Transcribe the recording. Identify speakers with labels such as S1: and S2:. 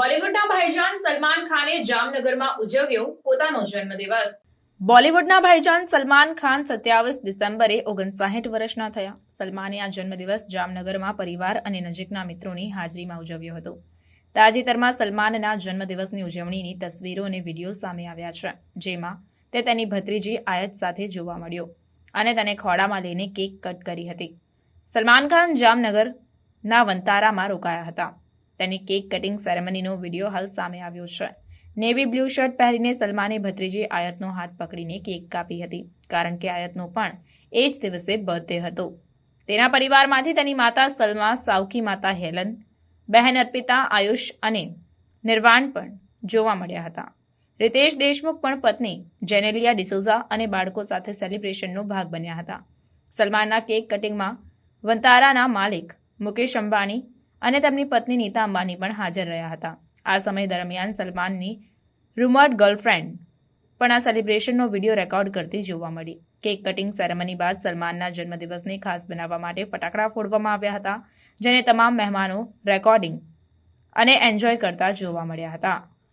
S1: બોલિવૂડના ભાઈજાન સલમાન ખાને જામનગરમાં ઉજવ્યો પોતાનો જન્મદિવસ. બોલિવૂડના ભાઈજાન સલમાન ખાન સત્યાવીસ ડિસેમ્બરે ઓગણસાઠ વર્ષના થયા. સલમાને આ જન્મદિવસ જામનગરમાં પરિવાર અને નજીકના મિત્રોની હાજરીમાં ઉજવ્યો હતો. તાજેતરમાં સલમાનના જન્મદિવસની ઉજવણીની તસવીરો અને વીડિયો સામે આવ્યા છે, જેમાં તે તેની ભત્રીજી આયત સાથે જોવા મળ્યો અને તેને ખોડામાં લઈને કેક કટ કરી હતી. સલમાન ખાન જામનગરના વંતારામાં રોકાયા હતા. તેની કેક કટિંગ સેરેમનીનો વીડિયો હાલ સામે આવ્યો છે. નેવી બ્લુ શર્ટ પહેરીને સલમાને ભત્રીજી આયતનો હાથ પકડીને કેક કાપી હતી, કારણ કે આયતનો પણ એ જ દિવસે બર્થડે હતો. તેના પરિવારમાંથી તેની માતા સલમા, સાવકી માતા હેલન, બહેન અર્પિતા, આયુષ અને નિર્વાણ પણ જોવા મળ્યા હતા. રિતેશ દેશમુખ પણ પત્ની જેનેલિયા ડિસોઝા અને બાળકો સાથે સેલિબ્રેશનનો ભાગ બન્યા હતા. સલમાનના કેક કટિંગમાં વંતારાના માલિક મુકેશ અંબાણી અને તેમની પત્ની નીતા અંબાણી પણ હાજર રહ્યા હતા. આ સમય દરમિયાન સલમાનની રૂમર્ડ ગર્લફ્રેન્ડ પણ આ સેલિબ્રેશનનો વીડિયો રેકોર્ડ કરતી જોવા મળી. કેક કટિંગ સેરેમની બાદ સલમાનના જન્મદિવસને ખાસ બનાવવા માટે ફટાકડા ફોડવામાં આવ્યા હતા, જેને તમામ મહેમાનો રેકોર્ડિંગ અને એન્જોય કરતા જોવા મળ્યા હતા.